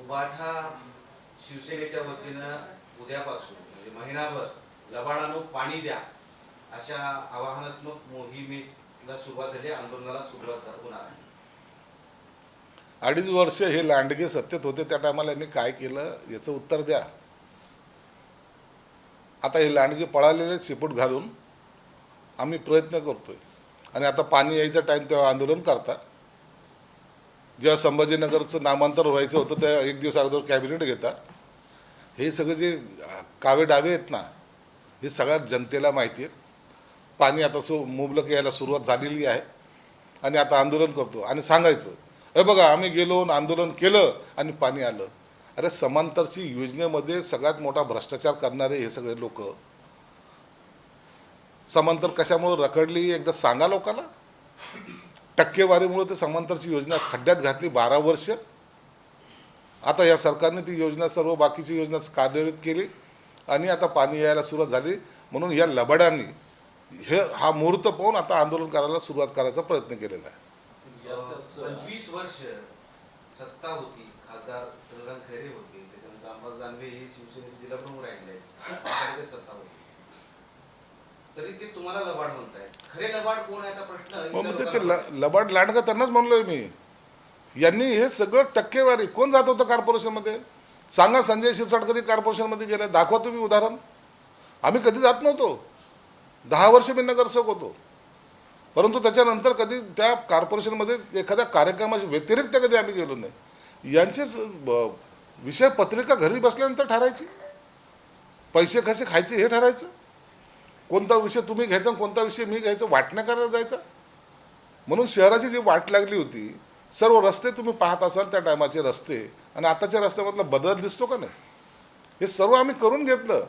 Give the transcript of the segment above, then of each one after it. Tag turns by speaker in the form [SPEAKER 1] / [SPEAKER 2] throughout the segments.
[SPEAKER 1] उबाठा शिवसेनेच्या वतीनं उद्यापासून म्हणजे महिनाभर लबाडानं पाणी द्या अशा आवाहनात्मक मोहिमेला सुरुवात झाली आंदोलनाला सुरुवात होणार आहे.
[SPEAKER 2] अडीच वर्ष हे लांडगे सत्तेत होते त्या टायमाला यांनी काय केलं याचं उत्तर द्या. आता हे लांडगे पळालेले चिपूट घालून. आम्ही प्रयत्न करतोय. आणि आता पाणी यायचा टाईम तेव्हा आंदोलन करतात. जेव्हा संभाजीनगरचं नामांतर व्हायचं होतं त्या एक दिवस अगोदर कॅबिनेट घेता हे सगळे जे कावे डावे आहेत ना हे सगळ्यात जनतेला माहिती आहेत. पाणी आता सु मुबलक यायला सुरुवात झालेली आहे आणि आता आंदोलन करतो. आणि सांगायचं अरे बघा आम्ही गेलो आंदोलन केलं आणि पाणी आलं. अरे समांतरची योजनेमध्ये सगळ्यात मोठा भ्रष्टाचार करणारे हे सगळे लोक. समांतर कशामुळे रखडली एकदा सांगा लोकांना. टक्केवारीमुळे ते समांतरची योजना खड्ड्यात घातली बारा वर्ष. आता या सरकारने ती योजना सर्व बाकीची योजना कार्यान्वित केली आणि आता पाणी यायला सुरुवात झाली. म्हणून या लबाडांनी हे हा मुहूर्त पाहून आता आंदोलन करायला सुरुवात करायचा प्रयत्न केलेला आहे.
[SPEAKER 1] पंचवीस वर्ष सत्ता होती खासदार चंद्रकांत खैरे होते त्याच्यानंतर अंबादास दानवे हे शिवसेनेचे जिल्हा प्रमुख राहिले सत्ता होती. तरी ते तुम्हाला लबाड म्हणताय खरे लबाड कोण आहे?
[SPEAKER 2] मग
[SPEAKER 1] इतर
[SPEAKER 2] ते ल- लबाड लांडगा त्यांनाच म्हणलोय मी. यांनी हे सगळं टक्केवारी कोण जात होतं कॉर्पोरेशनमध्ये? सांगा संजय शिरसाट कधी कॉर्पोरेशनमध्ये गेले? दाखवा तुम्ही उदाहरण. आम्ही कधी जात नव्हतो. दहा वर्ष मी नगरसेवक होतो. परंतु त्याच्यानंतर कधी त्या कॉर्पोरेशनमध्ये एखाद्या कार्यक्रमाच्या व्यतिरिक्त कधी आम्ही गेलो नाही. यांचेच ब- विषय पत्रिका घरी बसल्यानंतर ठरायची. पैसे कसे खायचे हे ठरायचं. कोणता विषय तुम्ही घ्यायचा आणि कोणता विषय मी घ्यायचा वाटण्या करायला जायचा? म्हणून शहराची जी वाट लागली होती सर्व रस्ते तुम्ही पाहत असाल त्या टायमाचे रस्ते आणि आताच्या रस्त्यामधला बदल दिसतो का नाही? हे सर्व आम्ही करून घेतलं.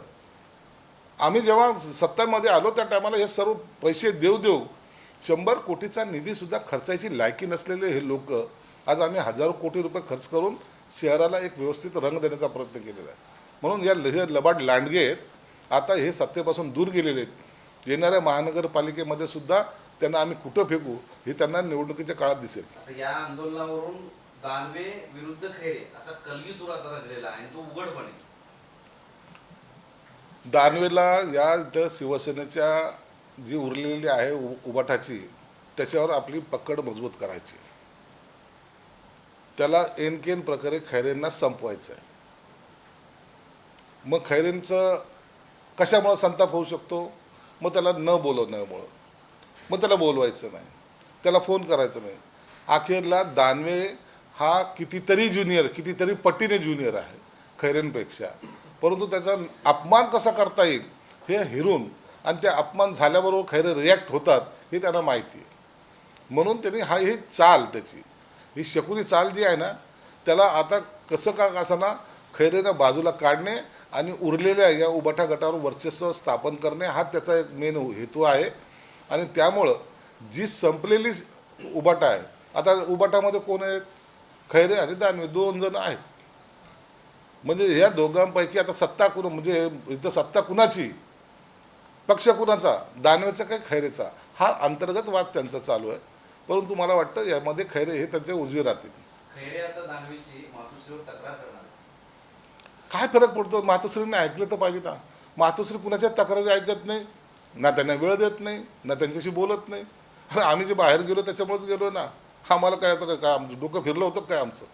[SPEAKER 2] आम्ही जेव्हा सत्तामध्ये आलो त्या टायमाला हे सर्व पैसे देऊ देऊ शंभर कोटीचा निधीसुद्धा खर्चायची लायकी नसलेले हे लोक आज आम्ही हजारो कोटी रुपये खर्च करून शहराला एक व्यवस्थित रंग देण्याचा प्रयत्न केलेला आहे. म्हणून या ल- लबाड लांडगे आहेत आता हे सत्तेपासून दूर गेलेले आहेत. येणाऱ्या महानगरपालिकेमध्ये सुद्धा त्यांना आम्ही कुठं फेकू हे त्यांना निवडणुकीच्या काळात दिसेल.
[SPEAKER 1] या आंदोलनावरून दानवे विरुद्ध खैरे असा कलयुग आता रंगलेला आहे तो उघडपणे.
[SPEAKER 2] दानवेला या इथं शिवसेनेच्या जी उरलेली आहे उ उबाठाची त्याच्यावर आपली पकड मजबूत करायची. त्याला एनकेन प्रकारे खैरेंना संपवायचं आहे मग खैरेंचं कशामुळं संताप होऊ शकतो? मग त्याला न बोलवण्यामुळं. मग त्याला बोलवायचं नाही. त्याला फोन करायचं नाही. अखेरला दानवे हा कितीतरी ज्युनियर कितीतरी पटीने ज्युनियर आहे खैरेंपेक्षा. परंतु त्याचा अपमान कसा करता येईल हे हिरून आणि ते अपमान झाल्याबरोबर खैरे रिॲक्ट होतात हे त्यांना माहिती आहे. म्हणून त्यांनी हा ही चाल त्याची. ही शकुनी चाल जी आहे ना त्याला आता कसं का ना खैरेनं बाजूला काढणे आणि उरलेल्या या उबाठा गटावर वर्चस्व स्थापन करणे हा त्याचा एक मेन हेतू आहे. आणि त्यामुळं जी संपलेली उबाटा आहे आता उबाटामध्ये कोण आहेत? खैरे आणि दानवे दोन जण आहेत. म्हणजे या दोघांपैकी आता सत्ता कुण म्हणजे इथं सत्ता कुणाची? पक्ष कुणाचा? दानवेचा काय खैरेचा? हा अंतर्गत वाद त्यांचा चालू आहे. परंतु मला वाटतं यामध्ये खैरे हे त्यांचे उजवे राहतील
[SPEAKER 1] खैरे आता दानवेची मातोश्रीवर तक्रार करणार आहे.
[SPEAKER 2] काय फरक पडतो? मातोश्रीने ऐकलं तर पाहिजे ना मातोश्री कुणाच्या तक्रारी ऐकत नाही ना त्यांना वेळ देत नाही ना त्यांच्याशी बोलत नाही. अरे आम्ही जे बाहेर गेलो त्याच्यामुळेच गेलो ना. आम्हाला काय आता काय आमचं डोकं फिरलं होतं काय आमचं?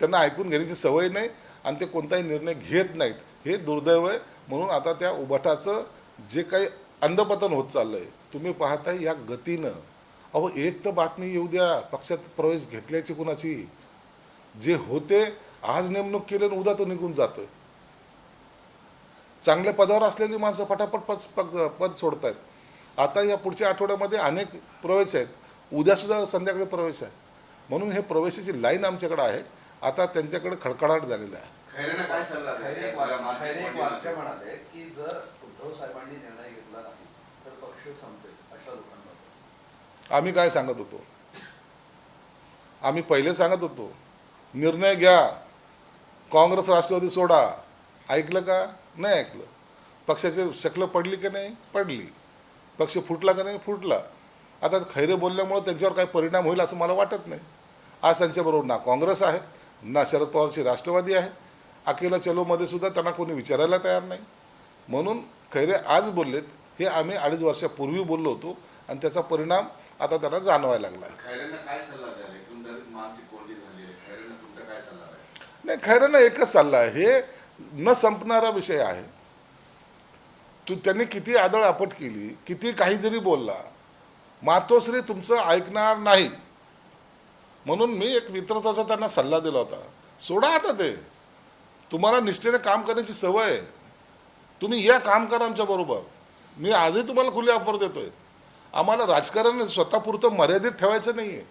[SPEAKER 2] त्यांना ऐकून घेण्याची सवय नाही आणि ते कोणताही निर्णय घेत नाहीत. हे दुर्दैव आहे. म्हणून आता त्या उबाटाचं जे काही अंधपतन होत चाललं आहे तुम्ही पाहताय या गतीनं. अहो एक तर बातमी येऊ द्या. पक्षात प्रवेश घेतल्याची कुणाची? जे होते आज नेमणूक केली आणि उद्या तो निघून जातोय. चांगल्या पदावर असलेली माणसं फटाफट पद पद पद सोडतायत. आता या पुढच्या आठवड्यामध्ये अनेक प्रवेश आहेत. उद्यासुद्धा संध्याकाळी प्रवेश आहे. म्हणून हे प्रवेशाची लाईन आमच्याकडे आहे. आता त्यांच्याकडे खडखडाट झालेला आहे. आम्ही काय सांगत होतो? आम्ही पहिले सांगत होतो निर्णय घ्या. काँग्रेस राष्ट्रवादी सोडा. ऐकलं का? नाही ऐकलं. पक्षाची शकलं पडली की नाही? पडली. पक्ष फुटला का नाही? फुटला. आता खैरे बोलल्यामुळं त्यांच्यावर काही परिणाम होईल असं मला वाटत नाही. आज त्यांच्याबरोबर ना काँग्रेस आहे ना शरद पवारची राष्ट्रवादी आहे. अकेला चलोमध्ये सुद्धा त्यांना कोणी विचारायला तयार नाही. म्हणून खैरे आज बोललेत हे आम्ही अडीच वर्षापूर्वी बोललो होतो आणि त्याचा परिणाम आता त्यांना जाणवायला लागला आहे
[SPEAKER 3] खैरेंना काय सल्ला द्याल एकंदरीत मानसिक कोंडी झाली आहे खैरेंना तुमचा काय सल्ला नाही
[SPEAKER 2] नाही ना एकच सल्ला आहे. हे न संपणारा विषय आहे. तू त्यांनी किती आदळ आपट केली किती काही जरी बोलला मातोश्री तुमचं ऐकणार नाही. म्हणून मी एक मित्रत्वाचा त्यांना सल्ला दिला होता. सोडा आता ते. तुम्हाला निष्ठेने काम करण्याची सवय आहे. तुम्ही या काम करा आमच्याबरोबर मी आजही तुम्हाला खुली ऑफर देतोय. आम्हाला राजकारण स्वतःपुरतं मर्यादित ठेवायचं नाही आहे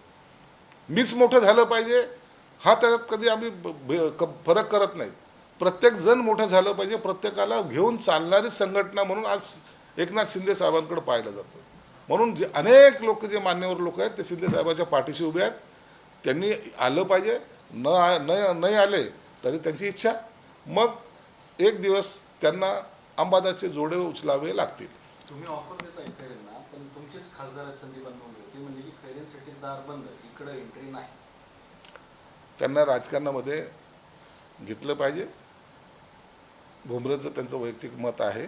[SPEAKER 2] मीच मोठं झालं पाहिजे. हा त्यात कधी आम्ही फरक करत नाही. प्रत्येक जण मोठं झालं पाहिजे प्रत्येकाला घेऊन चालणारी संघटना म्हणून आज एकनाथ शिंदे साहेबांकडे पाहिलं जातं म्हणून जे अनेक लोक जे मान्यवर लोक आहेत ते शिंदे साहेबांच्या पाठीशी उभे आहेत. त्यांनी आलं पाहिजे न आ- न नाही आले तरी त्यांची इच्छा. मग एक दिवस त्यांना अंबादाचे जोडे उचलावे लागतील.
[SPEAKER 4] तुम्ही ऑफर देताय खैरेंना पण तुमचेच खासदार आहेत संदीप अनमोल ते म्हणजे की खैरेंसाठी दार बंद इकडे एंट्री नाही.
[SPEAKER 2] त्यांना राजकारणामध्ये घेतलं पाहिजे. भुमरेचं त्यांचं वैयक्तिक मत आहे.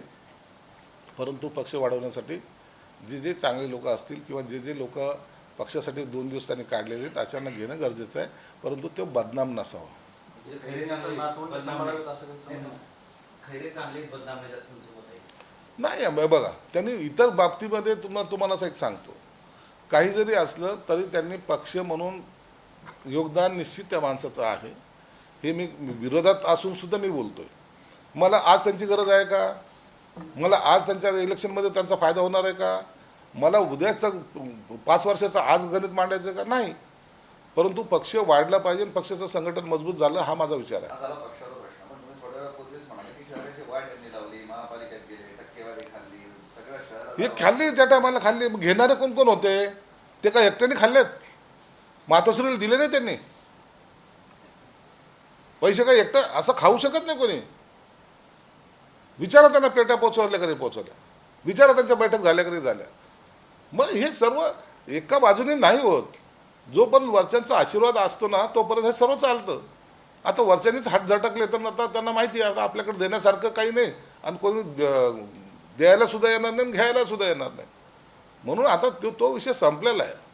[SPEAKER 2] परंतु पक्ष वाढवण्यासाठी जे जे चांगले लोक असतील किंवा जे जे लोक पक्षासाठी दोन दिवस त्यांनी काढलेले आहेत अचानक घेणं गरजेचं आहे. परंतु ते बदनाम नसावं.
[SPEAKER 1] नाही.
[SPEAKER 2] बघा त्यांनी इतर बाबतीमध्ये तुम्हाला तुम्हालाच एक सांगतो. काही जरी असलं तरी त्यांनी पक्ष म्हणून योगदान निश्चित त्या माणसाचं आहे. हे मी विरोधात असून सुद्धा मी बोलतोय. मला आज त्यांची गरज आहे का? मला आज त्यांच्या इलेक्शनमध्ये त्यांचा फायदा होणार आहे का? मला उद्याचा पाच वर्षाचा आज गणित मांडायचं का? नाही. परंतु पक्ष वाढला पाहिजे आणि पक्षाचं संघटन मजबूत झालं हा माझा विचार आहे.
[SPEAKER 5] हा खाल्ली
[SPEAKER 2] त्या टायमाला खाल्ली. घेणारे कोण कोण होते? ते काय एकट्याने खाल्लेत? मातोश्रीला दिले नाही त्यांनी. पैसे काही एकटं असं खाऊ शकत नाही कोणी. विचारा त्यांना पेट्या पोचवल्या कधी पोचवल्या. विचारा त्यांच्या बैठक झाल्या कधी झाल्या. मग हे सर्व एका बाजूने नाही होत. जोपर्यंत वरच्यांचा आशीर्वाद असतो ना तोपर्यंत हे सर्व चालतं. आता वरच्यांनीच हात झटकले तर आता त्यांना माहिती आहे आता आपल्याकडे देण्यासारखं काही नाही. आणि कोणी द- द्यायला सुद्धा येणार नाही आणि घ्यायला सुद्धा येणार नाही. म्हणून आता तो तो विषय संपलेला आहे.